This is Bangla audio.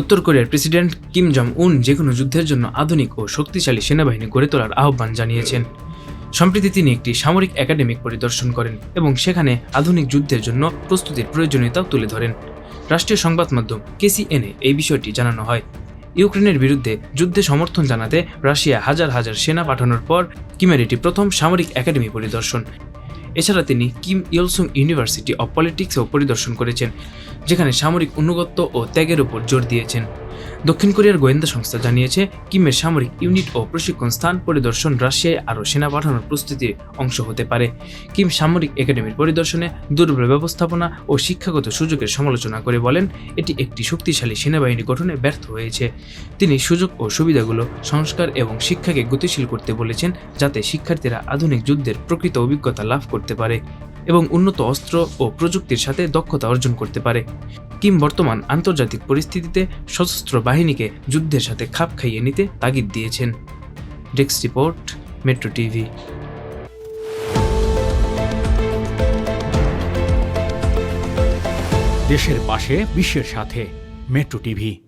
উত্তর কোরিয়ার প্রেসিডেন্ট কিম জং উন যে কোনো যুদ্ধের জন্য আধুনিক ও শক্তিশালী সেনাবাহিনী গড়ে তোলার আহ্বান জানিয়েছেন। সম্প্রতি তিনি একটি সামরিক একাডেমিক পরিদর্শন করেন এবং সেখানে আধুনিক যুদ্ধের জন্য প্রস্তুতির প্রয়োজনীয়তাও তুলে ধরেন। রাষ্ট্রীয় সংবাদ মাধ্যম কেসিএনএ এই বিষয়টি জানানো হয়। ইউক্রেনের বিরুদ্ধে যুদ্ধে সমর্থন জানাতে রাশিয়া হাজার হাজার সেনা পাঠানোর পর কিমের এটি প্রথম সামরিক একাডেমি পরিদর্শন। এছাড়া তিনি Kim Il sung university of পলিটিক্সও পরিদর্শন করেছেন, যেখানে সামরিক অনুগত্য ও ত্যাগের উপর জোর দিয়েছেন। দক্ষিণ কোরিয়ার গোয়েন্দা সংস্থা জানিয়েছে কিমের সামরিক ইউনিট ও প্রশিক্ষণ স্থান পরিদর্শন রাশিয়ায় আরও সেনা পাঠানোর প্রস্তুতির অংশ হতে পারে। কিম সামরিক একাডেমির পরিদর্শনে দুর্বল ব্যবস্থাপনা ও শিক্ষাগত সুযোগের সমালোচনা করে বলেন, এটি একটি শক্তিশালী সেনাবাহিনী গঠনে ব্যর্থ হয়েছে। তিনি সুযোগ ও সুবিধাগুলো সংস্কার এবং শিক্ষাকে গতিশীল করতে বলেছেন, যাতে শিক্ষার্থীরা আধুনিক যুদ্ধের প্রকৃত অভিজ্ঞতা লাভ করতে পারে। এবং উন্নত অস্ত্র ও প্রযুক্তির সাথে দক্ষতা অর্জন করতে পারে। কিম বর্তমান আন্তর্জাতিক পরিস্থিতিতে সশস্ত্র বাহিনীকে যুদ্ধের সাথে খাপ খাইয়ে নিতে তাগিদ দিয়েছেন। Desk report, metro TV. দেশের পাশে, বিশ্বের সাথে, মেট্রো টিভি।